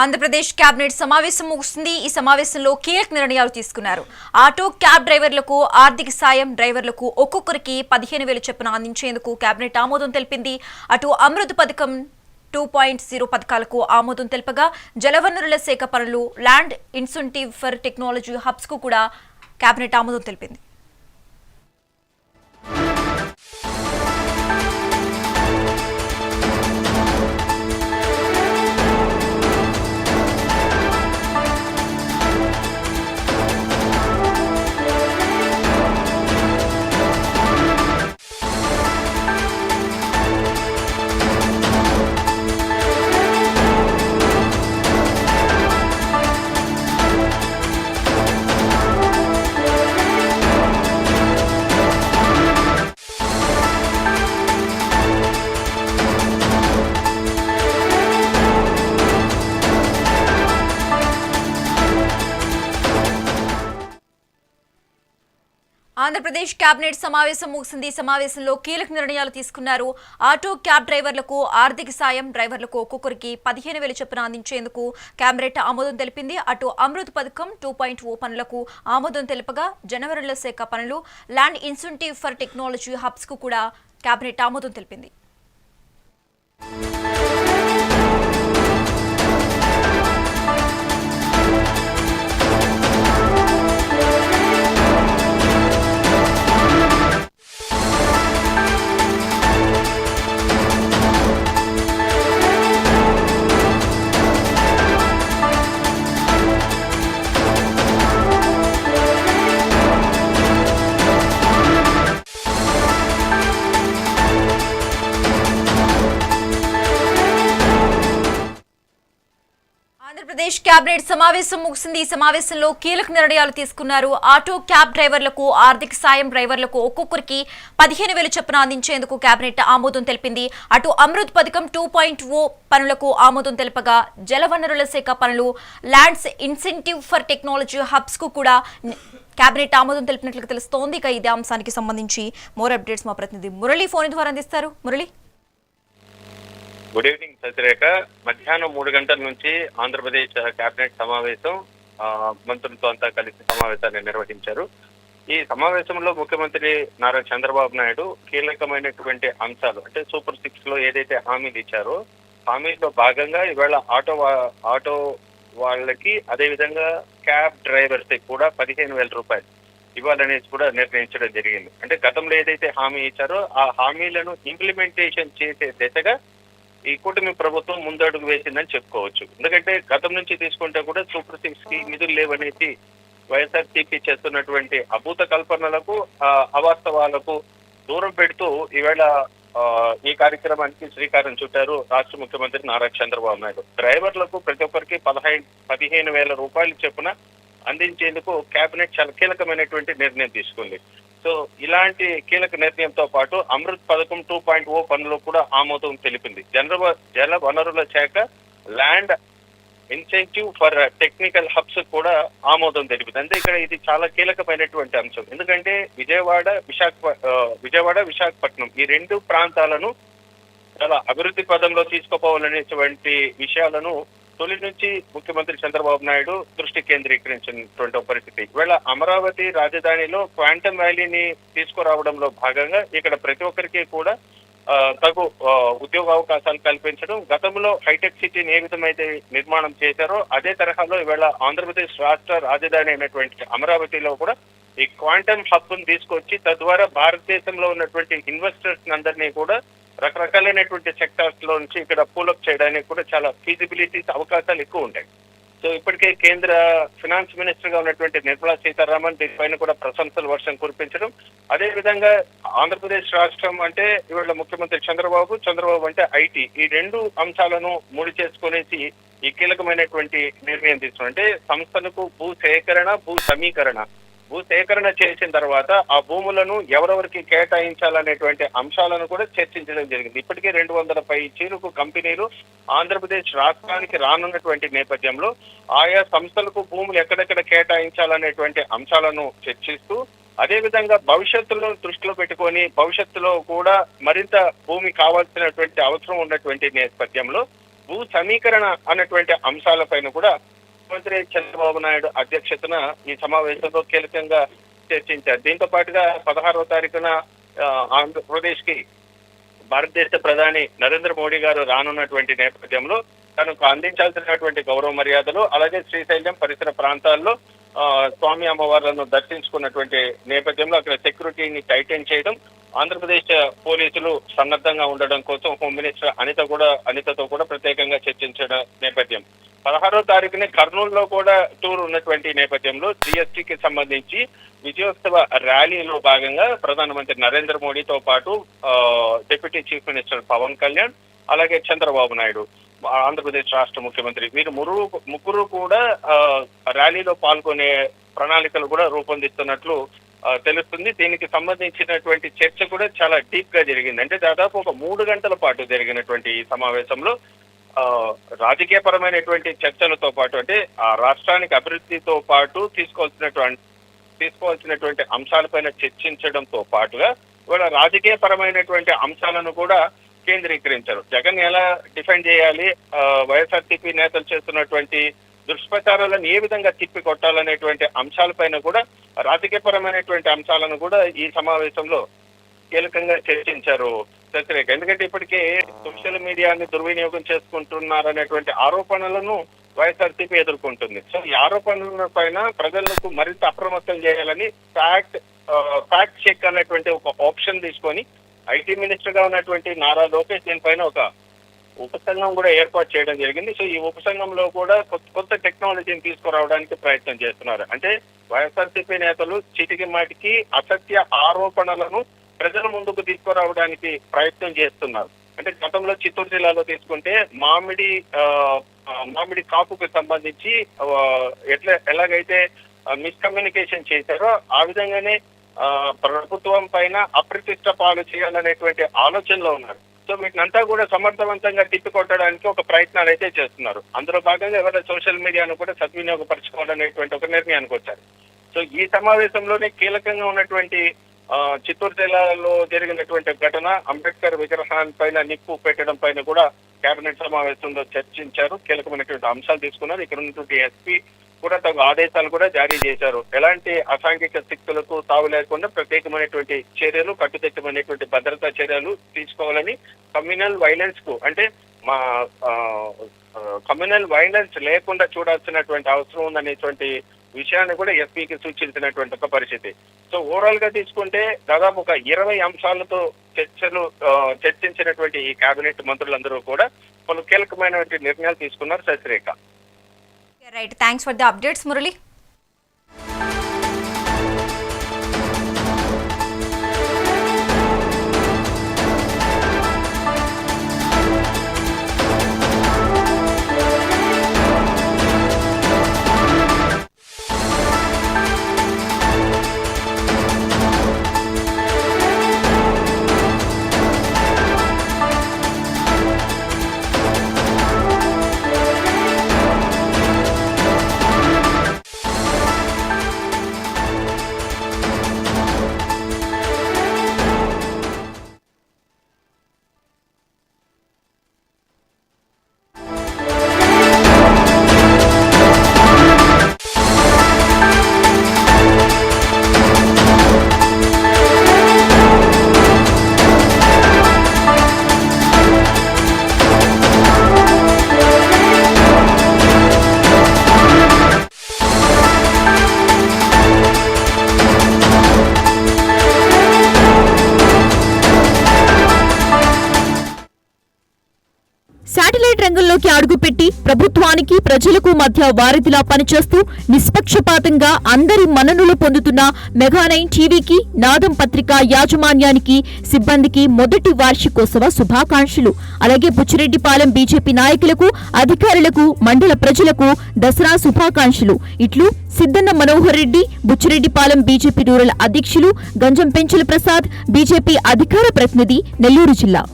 Andhra Pradesh cabinet సమావేశం ముగుస్తుంది. ఈ సమావేశంలో కీలక నిర్ణయాలు తీసుకున్నారు. ఆటో క్యాబ్ డ్రైవర్లకు ఆర్థిక సాయం డ్రైవర్లకు ఒక్కొక్కరికి పదిహేను వేలు చొప్పున అందించేందుకు కేబినెట్ ఆమోదం తెలిపింది. అటు అమృత్ పథకం టూ పాయింట్ జీరో పథకాలకు ఆమోదం తెలుపగా జలవనరుల శాఖ పనులు ల్యాండ్ ఇన్సెంటివ్ ఫర్ టెక్నాలజీ హబ్స్కు కూడా కేబినెట్ ఆమోదం తెలిపింది. ఆంధ్రప్రదేశ్ కేబినెట్ సమావేశం ముగిసింది. సమావేశంలో కీలక నిర్ణయాలు తీసుకున్నారు. ఆటో క్యాబ్ డ్రైవర్లకు ఆర్థిక సాయం డ్రైవర్లకు ఒక్కొక్కరికి పదిహేను వేల చొప్పున అందించేందుకు కేబినెట్ ఆమోదం తెలిపింది. అటు అమృత్ పథకం టూ పాయింట్ ఓ పనులకు ఆమోదం తెలుపగా జనవరిలో శాఖ పనులు ల్యాండ్ ఇన్సెంటివ్ ఫర్ టెక్నాలజీ హబ్స్కు కూడా కేబినెట్ ఆమోదం తెలిపింది. ఆంధ్రప్రదేశ్ కేబినెట్ సమావేశం ముగిసింది. ఈ సమావేశంలో కీలక నిర్ణయాలు తీసుకున్నారు. ఆటో క్యాబ్ డ్రైవర్లకు ఆర్థిక సాయం డ్రైవర్లకు ఒక్కొక్కరికి పదిహేను వేలు చొప్పున అందించేందుకు కేబినెట్ ఆమోదం తెలిపింది. అటు అమృత్ పథకం టూ పాయింట్ ఓ పనులకు ఆమోదం తెలపగా జలవనరుల శాఖ పనులు ల్యాండ్స్ ఇన్సెంటివ్ ఫర్ టెక్నాలజీ హబ్స్కు కూడా కేబినెట్ ఆమోదం తెలిపినట్లు తెలుస్తోంది. ఇక ఇదే అంశానికి సంబంధించి మోర్ అప్డేట్స్ మా ప్రతినిధి మురళి ఫోన్ ద్వారా అందిస్తారు. మురళి? గుడ్ ఈవినింగ్ సతిరేఖ మధ్యాహ్నం మూడు గంటల నుంచి ఆంధ్రప్రదేశ్ కేబినెట్ సమావేశం ఆ, మంత్రులతో అంతా కలిసి సమావేశాన్ని నిర్వహించారు. ఈ సమావేశంలో ముఖ్యమంత్రి నారా చంద్రబాబు నాయుడు కీలకమైనటువంటి అంశాలు అంటే సూపర్ సిక్స్లో ఏదైతే హామీలు ఇచ్చారో హామీలో భాగంగా ఈవేళ ఆటో ఆటో వాళ్ళకి అదేవిధంగా క్యాబ్ డ్రైవర్స్ కూడా పదిహేను వేల రూపాయలు ఇవ్వాలనేసి కూడా నిర్ణయించడం జరిగింది. అంటే గతంలో ఏదైతే హామీ ఇచ్చారో ఆ హామీలను ఇంప్లిమెంటేషన్ చేసే దిశగా ఈ కూటమి ప్రభుత్వం ముందడుగు వేసిందని చెప్పుకోవచ్చు. ఎందుకంటే గతం నుంచి తీసుకుంటే కూడా సూపర్ సిక్స్కి నిధులు లేవనేసి వైఎస్ఆర్సీపీ చేస్తున్నటువంటి అభూత కల్పనలకు అవాస్తవాలకు దూరం పెడుతూ ఈవేళ ఈ కార్యక్రమానికి శ్రీకారం చుట్టారు రాష్ట్ర ముఖ్యమంత్రి నారా చంద్రబాబు నాయుడు. డ్రైవర్లకు ప్రతి ఒక్కరికి పదహైదు పదిహేను వేల రూపాయలు చొప్పున అందించేందుకు కేబినెట్ చాలా కీలకమైనటువంటి నిర్ణయం తీసుకుంది. సో ఇలాంటి కీలక నిర్ణయంతో పాటు అమృత్ పథకం టూ పాయింట్ ఓ పనులు కూడా ఆమోదం తెలిపింది. జనరల్ జల వనరుల శాఖ land incentive for technical hubs కూడా ఆమోదం తెలిపింది. అంటే ఇక్కడ ఇది చాలా కీలకమైనటువంటి అంశం. ఎందుకంటే విజయవాడ విశాఖ విజయవాడ విశాఖపట్నం ఈ రెండు ప్రాంతాలను చాలా అభివృద్ధి పదంలో తీసుకుపోవాలనేటువంటి విషయాలను తొలి నుంచి ముఖ్యమంత్రి చంద్రబాబు నాయుడు దృష్టి కేంద్రీకరించినటువంటి పరిస్థితి. ఇవాళ అమరావతి రాజధానిలో క్వాంటమ్ వ్యాలీని తీసుకురావడంలో భాగంగా ఇక్కడ ప్రతి ఒక్కరికి కూడా తగు ఉద్యోగ అవకాశాలు కల్పించడం గతంలో హైటెక్ సిటీని ఏ విధమైతే నిర్మాణం చేశారో అదే తరహాలో ఇవాళ ఆంధ్రప్రదేశ్ రాష్ట్ర రాజధాని అయినటువంటి అమరావతిలో కూడా ఈ క్వాంటమ్ హబ్ తీసుకొచ్చి తద్వారా భారతదేశంలో ఉన్నటువంటి ఇన్వెస్టర్స్ అందరినీ కూడా రకరకాలైనటువంటి సెక్టార్స్లో నుంచి ఇక్కడ పూలప్ చేయడానికి కూడా చాలా ఫీజిబిలిటీస్ అవకాశాలు ఎక్కువ ఉంటాయి. సో ఇప్పటికే కేంద్ర ఫినాన్స్ మినిస్టర్గా ఉన్నటువంటి నిర్మలా సీతారామన్ దీనిపైన కూడా ప్రశంసలు వర్షం కురిపించడం. అదే విధంగా ఆంధ్రప్రదేశ్ రాష్ట్రం అంటే ఇవాళ ముఖ్యమంత్రి చంద్రబాబు చంద్రబాబు అంటే ఐటీ. ఈ రెండు అంశాలను ముడి చేసుకునేసి ఈ కీలకమైనటువంటి నిర్ణయం తీసుకున్నారు. అంటే సంస్థలకు భూ సేకరణ భూ సమీకరణ. భూ సేకరణ చేసిన తర్వాత ఆ భూములను ఎవరెవరికి కేటాయించాలనేటువంటి అంశాలను కూడా చర్చించడం జరిగింది. ఇప్పటికే రెండు వందల పై చీరుకు కంపెనీలు ఆంధ్రప్రదేశ్ రాష్ట్రానికి రానున్నటువంటి నేపథ్యంలో ఆయా సంస్థలకు భూములు ఎక్కడెక్కడ కేటాయించాలనేటువంటి అంశాలను చర్చిస్తూ అదే విధంగా భవిష్యత్తులో దృష్టిలో పెట్టుకొని భవిష్యత్తులో కూడా మరింత భూమి కావాల్సినటువంటి అవసరం ఉన్నటువంటి నేపథ్యంలో భూ సమీకరణ అన్నటువంటి అంశాలపైన కూడా ముఖ్యమంత్రి చంద్రబాబు నాయుడు అధ్యక్షతన ఈ సమావేశంలో కీలకంగా చర్చించారు. దీంతో పాటుగా పదహారవ తారీఖున ఆంధ్రప్రదేశ్కి భారతదేశ ప్రధాని నరేంద్ర మోడీ గారు రానున్నటువంటి నేపథ్యంలో తనకు అందించాల్సినటువంటి గౌరవ మర్యాదలు అలాగే శ్రీశైలం పరిసర ప్రాంతాల్లో స్వామి అమ్మవార్లను దర్శించుకున్నటువంటి నేపథ్యంలో అక్కడ సెక్యూరిటీని టైటైన్ చేయడం ఆంధ్రప్రదేశ్ పోలీసులు సన్నద్ధంగా ఉండడం కోసం హోమ్ మినిస్టర్ అనిత కూడా అనితతో కూడా ప్రత్యేకంగా చర్చించడం నేపథ్యం. పదహారో తారీఖున కర్నూలులో కూడా టూర్ ఉన్నటువంటి నేపథ్యంలో జిఎస్టీకి సంబంధించి విజయోత్సవ ర్యాలీలో భాగంగా ప్రధానమంత్రి నరేంద్ర మోడీతో పాటు deputy chief minister Pawan Kalyan అలాగే చంద్రబాబు నాయుడు ఆంధ్రప్రదేశ్ రాష్ట్ర ముఖ్యమంత్రి వీరు ముగ్గురు ముగ్గురు కూడా ర్యాలీలో పాల్గొనే ప్రణాళికలు కూడా రూపొందిస్తున్నట్లు తెలుస్తుంది. దీనికి సంబంధించినటువంటి చర్చ కూడా చాలా డీప్గా జరిగింది. అంటే దాదాపు ఒక మూడు గంటల పాటు జరిగినటువంటి ఈ సమావేశంలో రాజకీయపరమైనటువంటి చర్చలతో పాటు అంటే ఆ రాష్ట్రానికి అభివృద్ధితో పాటు తీసుకోవాల్సినటువంటి తీసుకోవాల్సినటువంటి అంశాలపైన చర్చించడంతో పాటుగా ఇవాళ రాజకీయపరమైనటువంటి అంశాలను కూడా కేంద్రీకరించారు. జగన్ ఎలా డిఫెండ్ చేయాలి? వైఎస్ఆర్సీపీ నేతలు చేస్తున్నటువంటి దుష్ప్రచారాలను ఏ విధంగా తిప్పి కొట్టాలనేటువంటి అంశాలపైన కూడా రాజకీయపరమైనటువంటి అంశాలను కూడా ఈ సమావేశంలో కీలకంగా చర్చించారు వ్యతిరేక ఎందుకంటే ఇప్పటికే సోషల్ మీడియాని దుర్వినియోగం చేసుకుంటున్నారనేటువంటి ఆరోపణలను వైఎస్ఆర్సీపీ ఎదుర్కొంటుంది. సో ఈ ఆరోపణల పైన ప్రజలకు మరింత అప్రమత్తం చేయాలని ఫ్యాక్ట్ ఫ్యాక్ట్ చెక్ అనేటువంటి ఒక ఆప్షన్ తీసుకొని ఐటీ మినిస్టర్గా ఉన్నటువంటి నారా లోకేష్ దీనిపైన ఒక ఉపసంఘం కూడా ఏర్పాటు చేయడం జరిగింది. సో ఈ ఉపసంఘంలో కూడా కొత్త కొత్త టెక్నాలజీని తీసుకురావడానికి ప్రయత్నం చేస్తున్నారు. అంటే వైఎస్ఆర్సీపీ నేతలు చిటికి మాటికి అసత్య ఆరోపణలను ప్రజల ముందుకు తీసుకురావడానికి ప్రయత్నం చేస్తున్నారు. అంటే గతంలో చిత్తూరు జిల్లాలో తీసుకుంటే మామిడి మామిడి కాపుకు సంబంధించి ఎట్లా ఎలాగైతే మిస్కమ్యూనికేషన్ చేశారో ఆ విధంగానే ప్రభుత్వం పైన అప్రతిష్ట పాలు చేయాలనేటువంటి ఆలోచనలో ఉన్నారు. సో వీటినంతా కూడా సమర్థవంతంగా తిప్పికొట్టడానికి ఒక ప్రయత్నాలు అయితే చేస్తున్నారు. అందులో భాగంగా ఎవరైనా సోషల్ మీడియాను కూడా సద్వినియోగపరచుకోవాలనేటువంటి ఒక నిర్ణయానికి వచ్చారు. సో ఈ సమావేశంలోనే కీలకంగా ఉన్నటువంటి చిత్తూరు జిల్లాలో జరిగినటువంటి ఘటన అంబేద్కర్ విగ్రహాన్ని పైన నిప్పు పెట్టడం పైన కూడా కేబినెట్ సమావేశంలో చర్చించారు. కీలకమైనటువంటి అంశాలు తీసుకున్నారు. ఇక్కడ ఉన్నటువంటి ఎస్పీ కూడా తగు ఆదేశాలు కూడా జారీ చేశారు. ఎలాంటి అసాంఘిక శక్తులకు తావు లేకుండా ప్రత్యేకమైనటువంటి చర్యలు కట్టుదిట్టమైనటువంటి భద్రతా చర్యలు తీసుకోవాలని కమ్యూనల్ వైలెన్స్కు అంటే మా కమ్యూనల్ వైలెన్స్ లేకుండా చూడాల్సినటువంటి అవసరం ఉందనేటువంటి విషయాన్ని కూడా ఎస్పీకి సూచించినటువంటి ఒక పరిస్థితి. సో ఓవరాల్గా తీసుకుంటే దాదాపు ఒక ఇరవై అంశాలతో చర్చలు చర్చించినటువంటి ఈ కేబినెట్ మంత్రులందరూ కూడా పలు కీలకమైనటువంటి నిర్ణయాలు తీసుకున్నారు Sasirekha right thanks for the updates Murali రంగంలోకి అడుగుపెట్టి ప్రభుత్వానికి ప్రజలకు మధ్య వారధిలా పనిచేస్తూ నిష్పక్షపాతంగా అందరి మన్ననలు పొందుతున్న మెగా నైన్ టీవీకి నాదం పత్రిక యాజమాన్యానికి సిబ్బందికి మొదటి వార్షికోత్సవ శుభాకాంక్షలు. అలాగే బుచ్చిరెడ్డిపాలెం బీజేపీ నాయకులకు అధికారులకు మండల ప్రజలకు దసరా శుభాకాంక్షలు. ఇట్లు సిద్దన్న మనోహర్ రెడ్డి బుచ్చిరెడ్డిపాలెం బీజేపీ రూరల్ అధ్యక్షులు గంజం పెంచుల ప్రసాద్ బీజేపీ అధికార ప్రతినిధి నెల్లూరు జిల్లా.